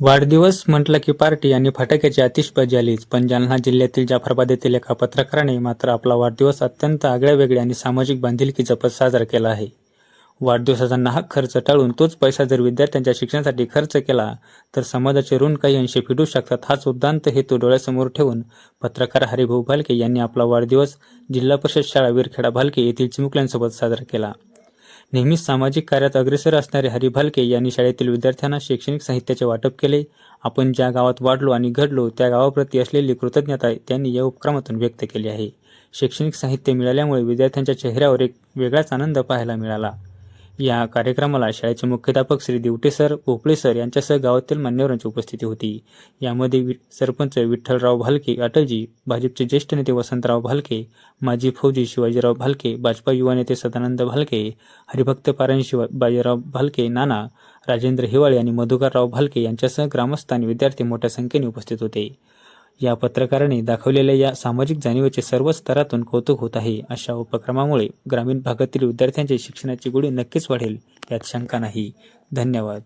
वाढदिवस म्हटलं की पार्टी आणि फटाक्याची आतिषबाजी आलीच. पण जालना जिल्ह्यातील जाफराबाद येथील एका पत्रकाराने मात्र आपला वाढदिवस अत्यंत आगळ्यावेगळ्या आणि सामाजिक बांधिलकी जपत साजरा केला आहे. वाढदिवसाचा नाहक खर्च टाळून तोच पैसा जर विद्यार्थ्यांच्या शिक्षणासाठी खर्च केला तर समाजाचे ऋण काही अंशी फिटू शकतात हाच उद्दांत हेतू डोळ्यासमोर ठेवून पत्रकार हरिभाऊ भालके यांनी आपला वाढदिवस जिल्हा परिषद शाळा विरखेडा भालके येथील चिमुकल्यांसोबत साजरा केला. नेहमीच सामाजिक कार्यात अग्रेसर असणारे हरी भालके यांनी शाळेतील विद्यार्थ्यांना शैक्षणिक साहित्याचे वाटप केले. आपण ज्या गावात वाढलो आणि घडलो त्या गावाप्रती असलेली कृतज्ञता त्यांनी या उपक्रमातून व्यक्त केली आहे. शैक्षणिक साहित्य मिळाल्यामुळे विद्यार्थ्यांच्या चेहऱ्यावर एक वेगळाच आनंद पाहायला मिळाला. या कार्यक्रमाला शाळेचे मुख्याध्यापक श्री दिवटे सर भोपळे सर यांच्यासह गावातील मान्यवरांची उपस्थिती होती. यामध्ये वि सरपंच विठ्ठलराव भालके अटलजी भाजपचे ज्येष्ठ नेते वसंतराव भालके माजी फौजी शिवाजीराव भालके भाजपा युवा नेते सदानंद भालके हरिभक्त पारायण शिवा बाजीराव भालके नाना राजेंद्र हिवाळे आणि मधुकरराव भालके यांच्यासह ग्रामस्थ आणि विद्यार्थी मोठ्या संख्येने उपस्थित होते. या पत्रकाराने दाखवलेल्या या सामाजिक जाणीवेचे सर्व स्तरातून कौतुक होत आहे. अशा उपक्रमामुळे ग्रामीण भागातील विद्यार्थ्यांचे शिक्षणाची गुढी नक्कीच वाढेल यात शंका नाही. धन्यवाद.